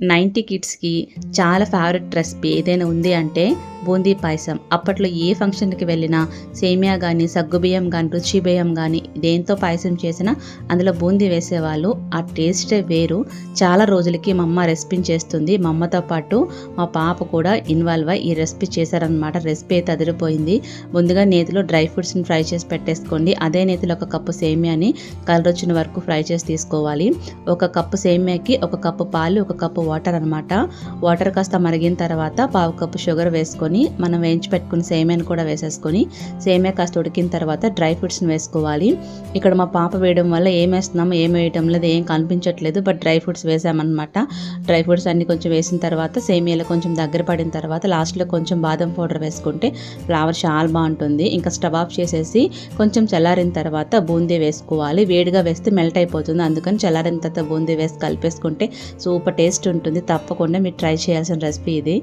Ninety కిడ్స్కి చాలా favourite recipe ఏదైనా ఉంది అంటే బూందీ పాయసం. అప్పట్లో ఏ ఫంక్షన్కి వెళ్ళినా సేమియా కానీ సగ్గుబియ్యం కానీ రుచి బియ్యం కానీ దేంతో పాయసం చేసినా అందులో బూందీ వేసేవాళ్ళు. ఆ టేస్టే వేరు. చాలా రోజులకి మా అమ్మ రెసిపీ చేస్తుంది. మా అమ్మతో పాటు మా పాప కూడా ఇన్వాల్వ్ అయ్యి ఈ రెసిపీ చేశారనమాట రెసిపీ అయితే అదిరిపోయింది. ముందుగా నేతిలో డ్రై ఫ్రూట్స్ని ఫ్రై చేసి పెట్టేసుకోండి. అదే నేతిలో ఒక కప్పు సేమియాని కలర్ వచ్చిన వరకు ఫ్రై చేసి తీసుకోవాలి. ఒక కప్పు సేమియాకి ఒక కప్పు పాలు ఒక కప్పు వాటర్ అనమాట వాటర్ కాస్త మరిగిన తర్వాత పావు కప్పు షుగర్ వేసుకొని మనం వేయించి పెట్టుకుని సేమియాని కూడా వేసేసుకొని సేమియా కాస్త ఉడికిన తర్వాత డ్రై ఫ్రూట్స్ని వేసుకోవాలి. ఇక్కడ మా పాప వేయడం వల్ల ఏం వేస్తున్నాము ఏం వేయటం లేదు ఏం కనిపించట్లేదు బట్ డ్రై ఫ్రూట్స్ వేసామన్నమాట. డ్రై ఫ్రూట్స్ అన్ని కొంచెం వేసిన తర్వాత సేమియాలో కొంచెం దగ్గర పడిన తర్వాత లాస్ట్లో కొంచెం బాదం పౌడర్ వేసుకుంటే ఫ్లవర్ చాలా బాగుంటుంది. ఇంకా స్టవ్ ఆఫ్ చేసేసి కొంచెం చల్లారిన తర్వాత బూందీ వేసుకోవాలి. వేడిగా వేస్తే మెల్ట్ అయిపోతుంది. అందుకని చల్లారిన తర్వాత బూందీ వేసి కలిపేసుకుంటే సూపర్ టేస్ట్ ఉంటుంది. తప్పకుండా మీరు ట్రై చేయాల్సిన రెసిపీ ఇది.